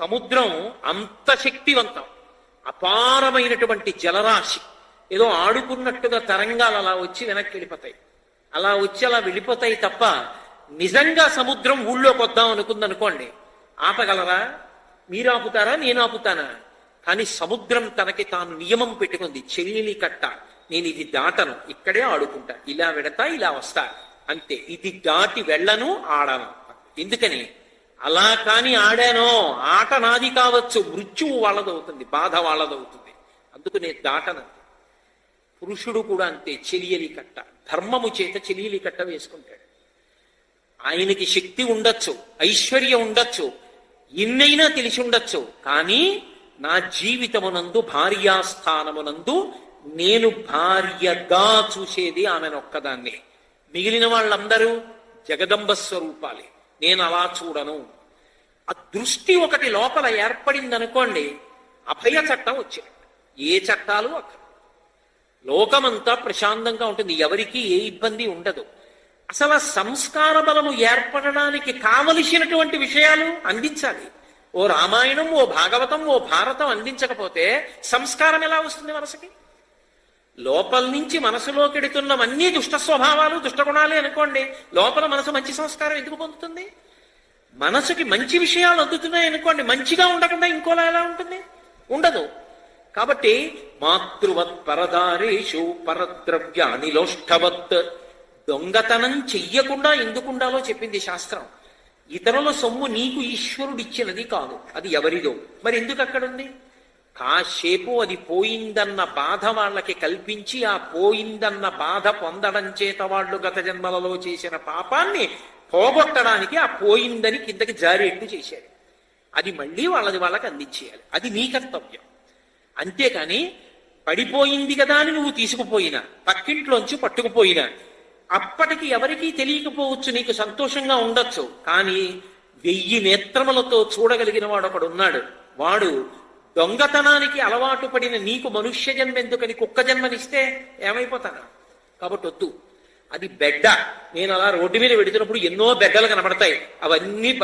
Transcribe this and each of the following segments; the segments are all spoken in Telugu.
సముద్రం అంత శక్తివంతం అపారమైనటువంటి జలరాశి. ఏదో ఆడుకున్నట్టుగా తరంగాలు అలా వచ్చి వెనక్కి వెళ్ళిపోతాయి. అలా వచ్చి అలా వెళ్ళిపోతాయి తప్ప నిజంగా సముద్రం ఊళ్ళోకి వద్దాం అనుకుందనుకోండి ఆపగలరా? మీరు ఆపుతారా? నేను ఆపుతానా? కానీ సముద్రం తనకి తాను నియమం పెట్టుకుంది చెల్లిని కట్ట. నేను ఇది దాటను ఇక్కడే ఆడుకుంటా. ఇలా వెడతా ఇలా వస్తా. అంతే ఇది దాటి వెళ్ళను ఆడను. ఎందుకని? అలా కాని ఆడానో ఆట నాది కావచ్చు మృత్యువు వాళ్ళదవుతుంది బాధ వాళ్ళదవుతుంది అందుకు నేను దాటను పురుషుడు కూడా అంతే చెలియలి కట్ట. ధర్మము చేత చెలియలి కట్ట వేసుకుంటాడు. ఆయనకి శక్తి ఉండొచ్చు ఐశ్వర్యం ఉండొచ్చు ఎన్నైనా తెలిసి ఉండొచ్చు. కానీ నా జీవితమునందు భార్యాస్థానమునందు నేను భార్యగా చూసేది ఆమెను ఒక్కదాన్నే మిగిలిన వాళ్ళందరూ జగదంబ స్వరూపాలే నేను అలా చూడను. ఆ దృష్టి ఒకటి లోపల ఏర్పడింది అనుకోండి అభయ చట్టం వచ్చింది. ఏ చట్టాలు అక్కడ? లోకమంతా ప్రశాంతంగా ఉంటుంది ఎవరికి ఏ ఇబ్బంది ఉండదు. అసలు సంస్కార బలము ఏర్పడడానికి కావలసినటువంటి విషయాలు అందించాలి. ఓ రామాయణం ఓ భాగవతం ఓ భారతం అందించకపోతే సంస్కారం ఎలా వస్తుంది మనసుకి? లోపల నుంచి మనసులోకి ఎడుతున్నవన్నీ దుష్ట స్వభావాలు దుష్టగుణాలే అనుకోండి. లోపల మనసు మంచి సంస్కారం ఎందుకు పొందుతుంది? మనసుకి మంచి విషయాలు అందుతున్నాయి అనుకోండి. మంచిగా ఉండకుండా ఇంకోలా ఎలా ఉంటుంది? ఉండదు. కాబట్టి మాతృవత్ పరదారేషు పరద్రవ్యానిలోష్టవత్. దొంగతనం చెయ్యకుండా ఎందుకుండాలో చెప్పింది శాస్త్రం. ఇతరుల సొమ్ము నీకు ఈశ్వరుడిచ్చినది కాదు. అది ఎవరిదో. మరి ఎందుకు అక్కడుంది? కాసేపు అది పోయిందన్న బాధ వాళ్ళకి కల్పించి ఆ పోయిందన్న బాధ పొందడం చేత వాళ్ళు గత జన్మలలో చేసిన పాపాన్ని పోగొట్టడానికి ఆ పోయిందని కిందకి జారేట్టు చేశాడు. అది మళ్ళీ వాళ్ళది వాళ్ళకి అందించేయాలి. అది నీ కర్తవ్యం. అంతేకాని పడిపోయింది కదా అని నువ్వు తీసుకుపోయినా పక్కింట్లోంచి పట్టుకుపోయినా అప్పటికి ఎవరికీ తెలియకపోవచ్చు నీకు సంతోషంగా ఉండొచ్చు. కానీ వెయ్యి నేత్రములతో చూడగలిగిన వాడు ఒకడు ఉన్నాడు వాడు దొంగతనానికి అలవాటు పడిన నీకు మనుష్య జన్మ ఎందుకని కుక్క జన్మనిస్తే ఏమైపోతాను కాబట్టి వద్దు. అది బెడ్డ. నేను అలా రోడ్డు మీద వెడుతున్నప్పుడు ఎన్నో బెడ్డలు కనబడతాయి. అవన్నీ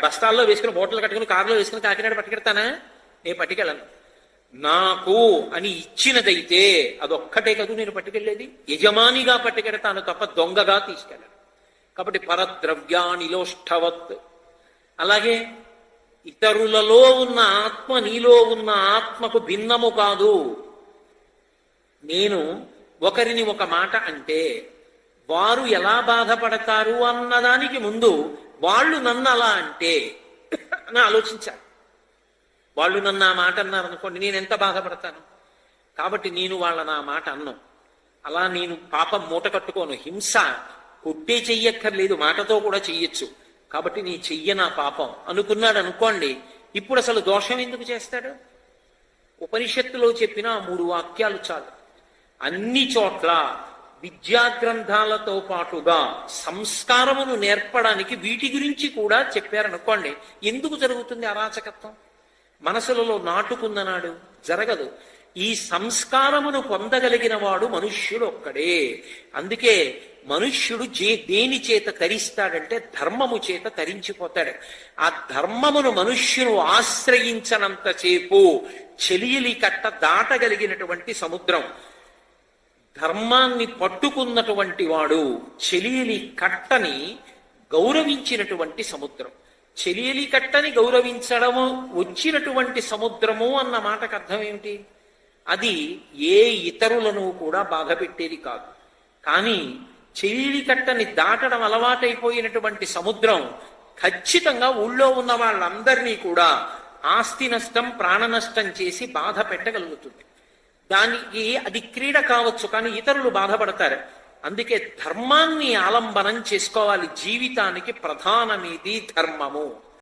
బస్తాల్లో వేసుకుని బోటలు కట్టుకుని కారులో వేసుకుని కాకినాడ పట్టుకెడతానా? నేను పట్టుకెళ్ళను. నాకు అని ఇచ్చినదైతే అదొక్కటే కదూ నేను పట్టుకెళ్ళేది. యజమానిగా పట్టుకెడతాను తప్ప దొంగగా తీసుకెళ్ళను. కాబట్టి పరద్రవ్యానిలోష్టవత్. అలాగే ఇతరులలో ఉన్న ఆత్మ నీలో ఉన్న ఆత్మకు భిన్నము కాదు. నేను ఒకరిని ఒక మాట అంటే వారు ఎలా బాధపడతారు అన్నదానికి ముందు వాళ్ళు నన్ను అలా అంటే అని ఆలోచించాలి వాళ్ళు నన్ను ఆ మాట అన్నారు అనుకోండి నేను ఎంత బాధపడతాను? కాబట్టి నేను వాళ్ళ నా మాట అన్నం. అలా నేను పాపం మూట కట్టుకోను. హింస కొట్టే చెయ్యక్కర్లేదు మాటతో కూడా చెయ్యొచ్చు. కాబట్టి నీ చెయ్య నా పాపం. అనుకున్నాడు అనుకోండి ఇప్పుడు అసలు దోషం ఎందుకు చేస్తాడు? ఉపనిషత్తులో చెప్పిన మూడు వాక్యాలు చాలు. అన్ని చోట్ల విద్యా గ్రంథాలతో పాటుగా సంస్కారమును నేర్పడానికి వీటి గురించి కూడా చెప్పారనుకోండి ఎందుకు జరుగుతుంది అరాచకత్వం? మనసులలో నాటుకుందనాడు? జరగదు. ఈ సంస్కారమును పొందగలిగిన వాడు మనుష్యుడు ఒక్కడే అందుకే మనుష్యుడు జే దేని చేత తరిస్తాడంటే ధర్మము చేత తరించిపోతాడు. ఆ ధర్మమును మనుష్యును ఆశ్రయించనంతసేపు చెలియలి కట్ట దాటగలిగినటువంటి సముద్రం. ధర్మాన్ని పట్టుకున్నటువంటి వాడు చెలియలి కట్టని గౌరవించినటువంటి సముద్రం. చెలియలి కట్టని గౌరవించడము వచ్చినటువంటి సముద్రము అన్న మాటకు అర్థం ఏమిటి? అది ఏ ఇతరులను కూడా బాధ పెట్టేది కాదు. కానీ చెలియలి దాటడం అలవాటైపోయినటువంటి సముద్రం ఖచ్చితంగా ఊళ్ళో ఉన్న వాళ్ళందరినీ కూడా ఆస్తి నష్టం ప్రాణ నష్టం చేసి బాధ పెట్టగలుగుతుంది. దానికి అది క్రీడ కావచ్చు కానీ ఇతరులు బాధపడతారు. అందుకే ధర్మాన్ని ఆలంబనం చేసుకోవాలి. జీవితానికి ప్రధానమేది ధర్మము.